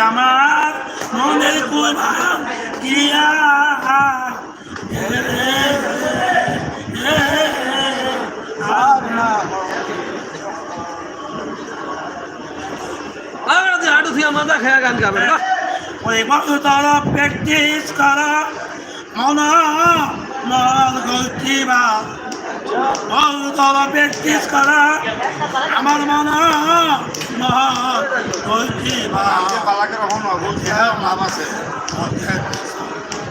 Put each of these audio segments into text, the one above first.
আমার মনের হাঁটু মাথা খেয়া গান ওই প্র্যাকটিস করা মন মন প্র্যাকটিস করা আমার মন নাম আছে?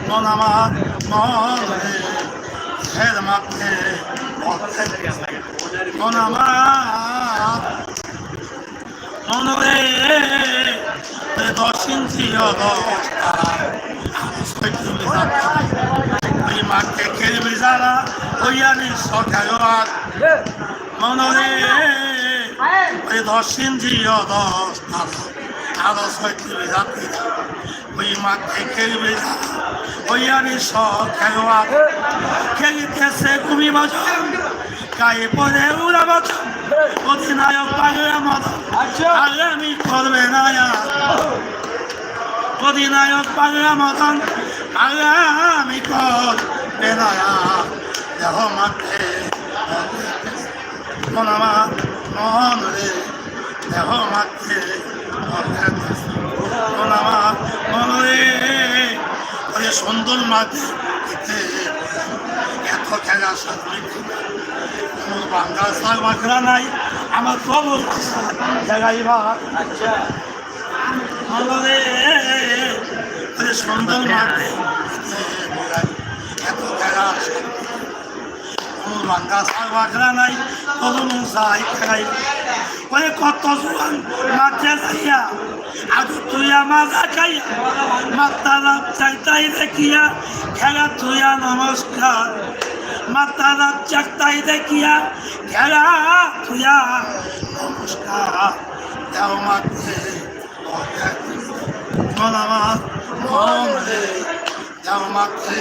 মন আমার, মন রে হের মাঠে মন আমার, মন রে দশ ইঞ্চি ওই মাঠে খেলবি যারা ওই দশ ইঞ্চি অবস্থা আরও ছয়টি জাতি ওই মাঠে খেলবে যারা ওই আমি সব খেলোয়াড়। খেলিতেছে তুমি বছর গায়ে পরে উড়া বছর অধিনায়ক পাগলা মদন। আগে আমি করবে না আর। অধিনায়ক পাগলা মদন আগে আমি করবে না আর। দেহ মাঠে আমার মন রে দেহ মাঠে মন রে সুন্দর মাঠে এতে খেলা কোনো? বাঙ্গাল শাক বাখরা নাই আমার খবর জায়গাইবা ওরে সুন্দর মাঠে এত খেলা শাক বাখরা নাই কোনো সাই খাই ওরে কত জোয়ান মাঠে যাইয়া, আজ তুই মাজা খাইয়া মাতারা চাইতাই দেখিয়া, খেলা তুইয়া নমস্কার। মাতারা চাকতাই দেখিয়া, খেলা তুইয়া নমস্কার। দেও মাঠে, মন আমার, মন রে। দেও মাঠে।